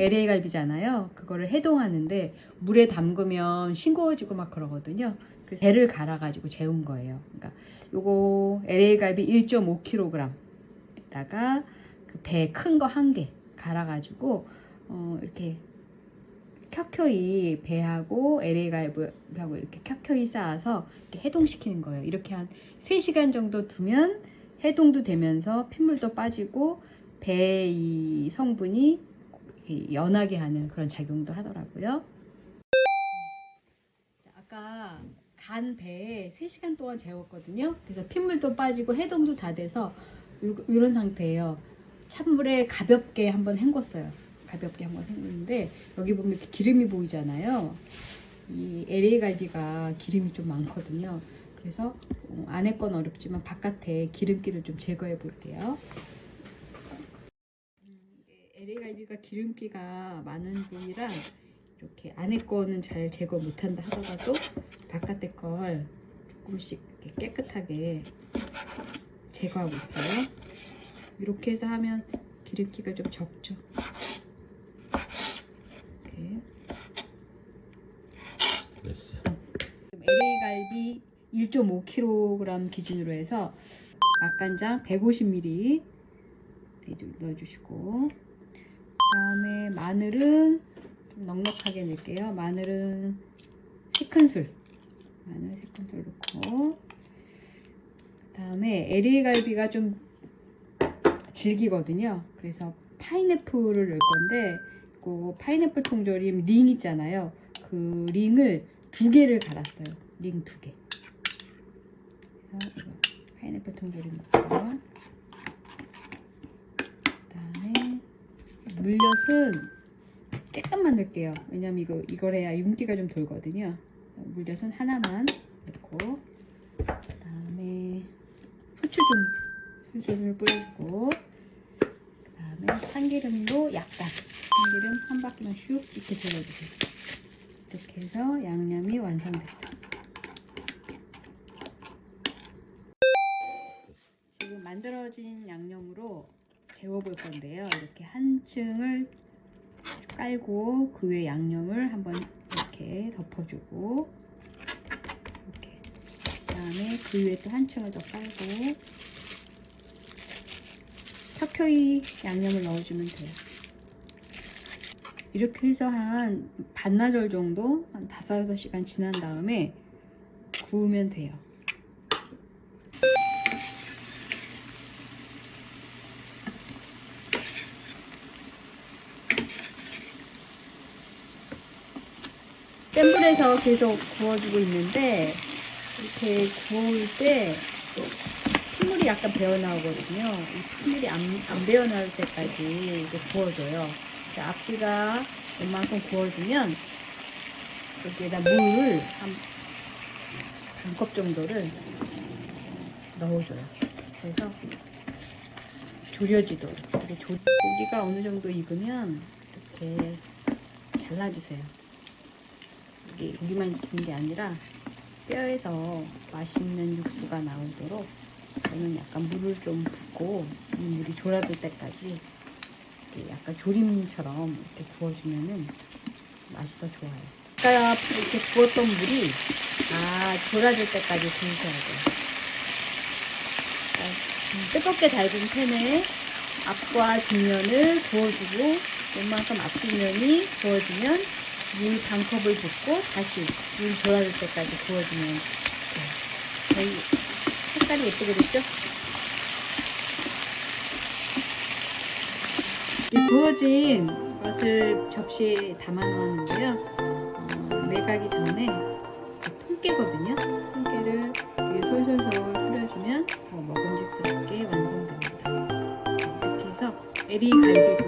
LA 갈비잖아요. 그거를 해동하는데 물에 담그면 싱거워지고 막 그러거든요. 그래서 배를 갈아가지고 재운 거예요. 그러니까 요거 LA 갈비 1.5kg에다가 그 배 큰 거 한 개 갈아가지고 어, 이렇게 켜켜이 배하고 LA 갈비하고 이렇게 켜켜이 쌓아서 이렇게 해동시키는 거예요. 이렇게 한 3시간 정도 두면 해동도 되면서 핏물도 빠지고 배의 성분이 이렇게 연하게 하는 그런 작용도 하더라고요. 자, 아까 간 배에 3시간 동안 재웠거든요. 그래서 핏물도 빠지고 해동도 다 돼서 요- 이런 상태예요. 찬물에 가볍게 한번 헹궜어요. 가볍게 한번 헹궜는데 여기 보면 이렇게 기름이 보이잖아요. 이 LA 갈비가 기름이 좀 많거든요. 그래서 어, 안에 건 어렵지만 바깥에 기름기를 좀 제거해 볼게요. 갈비가 기름기가 많은 부위라 이렇게 안에 거는 잘 제거 못한다 하더라도 바깥에 걸 조금씩 이렇게 깨끗하게 제거하고 있어요. 이렇게 해서 하면 기름기가 좀 적죠. 이렇게. 됐어. LA 갈비 1.5kg 기준으로 해서 맛간장 150ml 넣어주시고 그다음에 마늘은 좀 넉넉하게 넣을게요. 마늘은 3큰술 마늘 3큰술 넣고 그다음에 LA 갈비가 좀 질기거든요. 그래서 파인애플을 넣을 건데 그 파인애플 통조림 링 있잖아요. 그 링을 두 개를 갈았어요. 링 두 개. 그래서 파인애플 통조림 넣고요. 그다음에 물엿은 조금만 넣을게요. 왜냐면 이거 이걸 해야 윤기가 좀 돌거든요. 물엿은 하나만 넣고 그다음에 후추 좀 술술 뿌려주고 그다음에 참기름도 약간 참기름 한 바퀴만 슉 이렇게 둘러주세요. 이렇게 해서 양념이 완성됐어요. 지금 만들어진 양념으로 재워볼 건데요. 이렇게 한 층을 깔고 그 위에 양념을 한번 이렇게 덮어주고 이렇게 그 다음에 그 위에 또 한 층을 더 깔고 켜켜이 양념을 넣어주면 돼요. 이렇게 해서 한 반나절 정도 한 5, 6시간 지난 다음에 구우면 돼요. 센 불에서 계속 구워주고 있는데 이렇게 구울 때 핏물이 약간 배어나오거든요. 이 핏물이 안, 안 배어나올 때까지 이제 구워줘요. 자, 앞뒤가 웬만큼 구워지면 여기에다 물을 한, 반컵 정도를 넣어줘요. 그래서 졸여지도록. 이렇게 조, 고기가 어느 정도 익으면 이렇게 잘라주세요. 이게 고기만 익는 게 아니라 뼈에서 맛있는 육수가 나오도록 저는 약간 물을 좀 붓고 이 물이 졸아들 때까지 이렇게 약간 조림처럼 이렇게 구워주면은 맛이 더 좋아요. 아까 이렇게 부었던 물이 아 졸아들 때까지 구우셔야 돼요. 뜨겁게 달군 팬에 앞과 뒷면을 구워주고 웬만큼 앞뒷면이 구워지면 물 반 컵을 붓고 다시 물 졸아들 때까지 구워주면. 거의 색깔이 예쁘게 됐죠? 이 구워진 것을 접시에 담아 넣었는데요. 어, 매가기 전에 그 통깨거든요. 통깨를 솔솔솔 뿌려주면 더 먹음직스럽게 완성됩니다. 이렇게 해서 에리 갈비